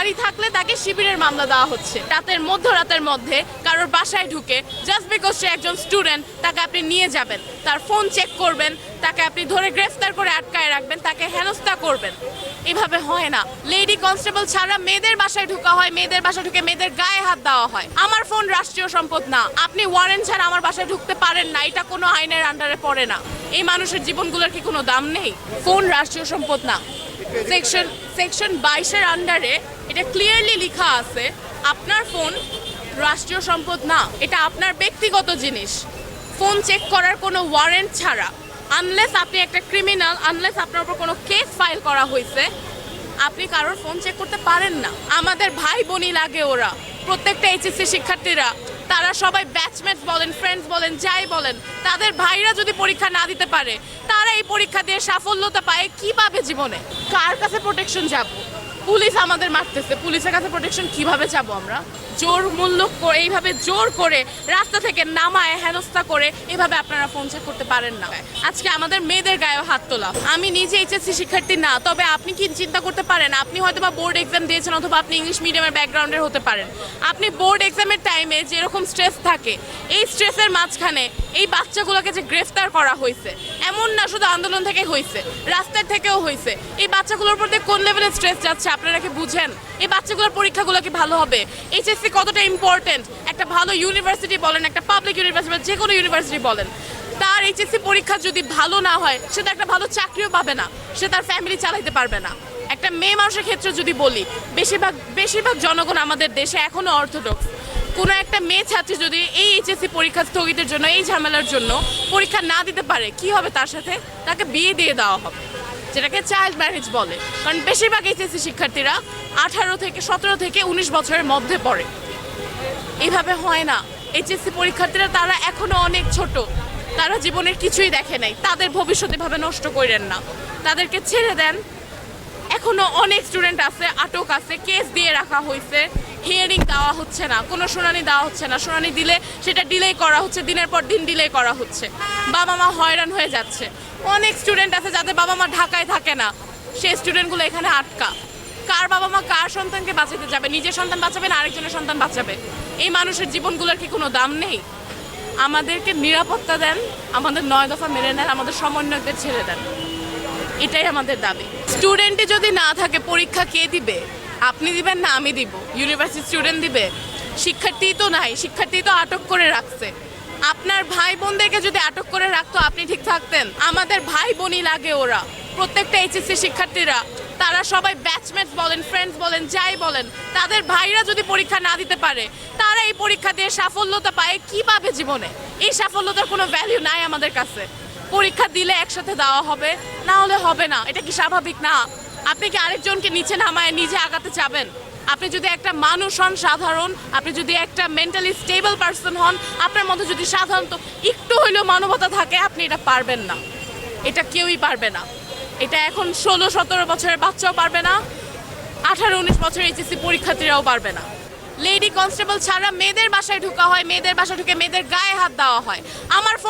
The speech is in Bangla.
গাড়ি থাকলে তাকে শিবিরের মামলা দেওয়া হচ্ছে। রাতের মধ্যরাতের মধ্যে কারোর বাসায় ঢুকে জাস্ট বিকজ সে একজন স্টুডেন্ট তাকে আপনি নিয়ে যাবেন। তার ফোন চেক করবেন, তাকে আপনি ধরে গ্রেফতার করে আটকায় রাখবেন, তাকে হেনস্থা করবেন। এভাবে হয় না। লেডি কনস্টেবল ছাড়া মেয়েদের বাসায় ঢুকা হয়, মেয়েদের বাসায় ঢুকে মেয়েদের গায়ে হাত দেওয়া হয়। আমার ফোন রাষ্ট্রীয় সম্পদ না। আপনি ওয়ারেন্ট ছাড়া আমার বাসায় ঢুকতে পারেন না। এটা কোনো আইনের আন্ডারে পড়ে না। এই মানুষের জীবনগুলোর কি কোনো দাম নেই? ফোন রাষ্ট্রীয় সম্পদ না। সেকশন সেকশন বাইশের আন্ডারে এটা ক্লিয়ারলি লেখা আছে, আপনার ফোন রাষ্ট্রীয় সম্পদ না, এটা আপনার ব্যক্তিগত জিনিস। ফোন চেক করার কোনো ওয়ারেন্ট ছাড়া আনলেস আপনি একটা ক্রিমিনাল আনলেস আপনার উপর কোনো কেস ফাইল করা হয়েছে, আপনি কারোর ফোন চেক করতে পারেন না। আমাদের ভাই বোনই লাগে ওরা, প্রত্যেকটা এইচএসসি শিক্ষার্থীরা, তারা সবাই ব্যাচমেটস বলেন ফ্রেন্ডস বলেন, যাই বলেন, তাদের ভাইরা যদি পরীক্ষা না দিতে পারে, তারা এই পরীক্ষা দিয়ে সাফল্যতা পায় কি পাবে জীবনে? কার কাছে প্রোটেকশন যাব? পুলিশ আমাদের মারতেছে। পুলিশের কাছে প্রোটেকশন কীভাবে যাব আমরা? জোর মূল্য করে এইভাবে জোর করে রাস্তা থেকে নামায়, হেনস্থা করে এভাবে আপনারা ফোন চেক করতে পারেন না। আজকে আমাদের মেয়েদের গায়েও হাত তোলা। আমি নিজে এইচএসসি শিক্ষার্থী না, তবে আপনি কি চিন্তা করতে পারেন? আপনি হয়তো বা বোর্ড এক্সাম দিয়েছেন অথবা আপনি ইংলিশ মিডিয়ামের ব্যাকগ্রাউন্ডের হতে পারেন। আপনি বোর্ড এক্সামের টাইমে যেরকম স্ট্রেস থাকে, এই স্ট্রেসের মাঝখানে এই বাচ্চাগুলোকে যে গ্রেফতার করা হয়েছে এমন না, শুধু আন্দোলন থেকে হয়েছে রাস্তার থেকেও হয়েছে এই বাচ্চাগুলোর প্রতি কোন লেভেলের স্ট্রেস যাচ্ছে আপনারা কি বুঝেন? এই বাচ্চাগুলোর পরীক্ষাগুলো কি ভালো হবে? এইচএসসি কতটা ইম্পর্টেন্ট একটা ভালো ইউনিভার্সিটি বলেন, একটা পাবলিক ইউনিভার্সিটি যে কোনো ইউনিভার্সিটি বলেন, তার এইচএসসি পরীক্ষা যদি ভালো না হয়, সে তো একটা ভালো চাকরিও পাবে না। সে তার ফ্যামিলি চালাইতে পারবে না। একটা মেয়ে মানুষের ক্ষেত্রে যদি বলি, বেশিরভাগ বেশিরভাগ জনগণ আমাদের দেশে এখনও অর্থোডক্স কোনো একটা মেয়ে ছাত্রী যদি এই এইচএসসি পরীক্ষা স্থগিতের জন্য, এই ঝামেলার জন্য পরীক্ষা না দিতে পারে, কি হবে তার সাথে? তাকে বিয়ে দিয়ে দেওয়া হবে, যেটাকে চাইল্ড ম্যারেজ বলে। কারণ বেশিরভাগ এইচএসসি শিক্ষার্থীরা আঠারো থেকে সতেরো থেকে উনিশ বছরের মধ্যে পড়ে। এইভাবে হয় না। এইচএসসি পরীক্ষার্থীরা তারা এখনও অনেক ছোট। তারা জীবনের কিছুই দেখে নাই। তাদের ভবিষ্যৎ এভাবে নষ্ট করেন না। তাদেরকে ছেড়ে দেন। এখনও অনেক স্টুডেন্ট আছে, আটক আছে কেস দিয়ে রাখা হয়েছে হিয়ারিং দেওয়া হচ্ছে না, কোনো শুনানি দেওয়া হচ্ছে না। শুনানি দিলে সেটা ডিলে করা হচ্ছে, দিনের পর দিন ডিলে করা হচ্ছে। বাবা মা হয়রান হয়ে যাচ্ছে। অনেক স্টুডেন্ট আছে যাদের বাবা মা ঢাকায় থাকে না। সেই স্টুডেন্টগুলো এখানে আটকা। কার বাবা মা কার সন্তানকে বাঁচাতে যাবে? নিজের সন্তান বাঁচাবে না আরেকজনের সন্তান বাঁচাবে? এই মানুষের জীবনগুলোর কি কোনো দাম নেই? আমাদেরকে নিরাপত্তা দেন, আমাদের নয় দফা মেনে নেন, আমাদের সমন্বয়কদের ছেড়ে দেন। এটাই আমাদের দাবি। স্টুডেন্টই যদি না থাকে, পরীক্ষা কে দিবে? আপনি দিবেন না, আমি দিব। ইউনিভার্সিটি স্টুডেন্ট দিবে। শিক্ষার্থী তো নাই, শিক্ষার্থী তো আটক করে রাখছে। আপনার ভাই বোনদেরকে যদি আটক করে রাখতো, আপনি ঠিক থাকতেন। আমাদের ভাই বোনই লাগে ওরা। প্রত্যেকটা এইচএসসি শিক্ষার্থীরা। তারা সবাই ব্যাচমেটস বলেন ফ্রেন্ডস বলেন, যাই বলেন। তাদের ভাইরা যদি পরীক্ষা না দিতে পারে, তারা এই পরীক্ষা দিয়ে সাফল্যতা পায় কি পাবে জীবনে? এই সাফল্যতার কোনো ভ্যালু নাই আমাদের কাছে। পরীক্ষা দিলে একসাথে দেওয়া হবে, না হলে হবে না। এটা কি স্বাভাবিক? না। আপনি কি আরেকজনকে নিচে নামায় নিজে আগাতে চাবেন? আপনি যদি একটা মানুষ হন সাধারণ, আপনি যদি একটা মেন্টালি স্টেবল পারসন হন, আপনার মধ্যে যদি সাধারণত একটু হইলেও মানবতা থাকে, আপনি এটা পারবেন না। এটা কেউই পারবে না। এটা এখন ষোলো, সতেরো বছরের বাচ্চাও পারবে না, আঠারো, উনিশ বছরের এইচএসসি পরীক্ষার্থীরাও পারবে না। লেডি কনস্টেবল ছাড়া মেয়েদের বাসায় ঢুকা হয়, মেয়েদের বাসায় ঢুকে মেয়েদের গায়ে হাত দেওয়া হয়। আমার ফোন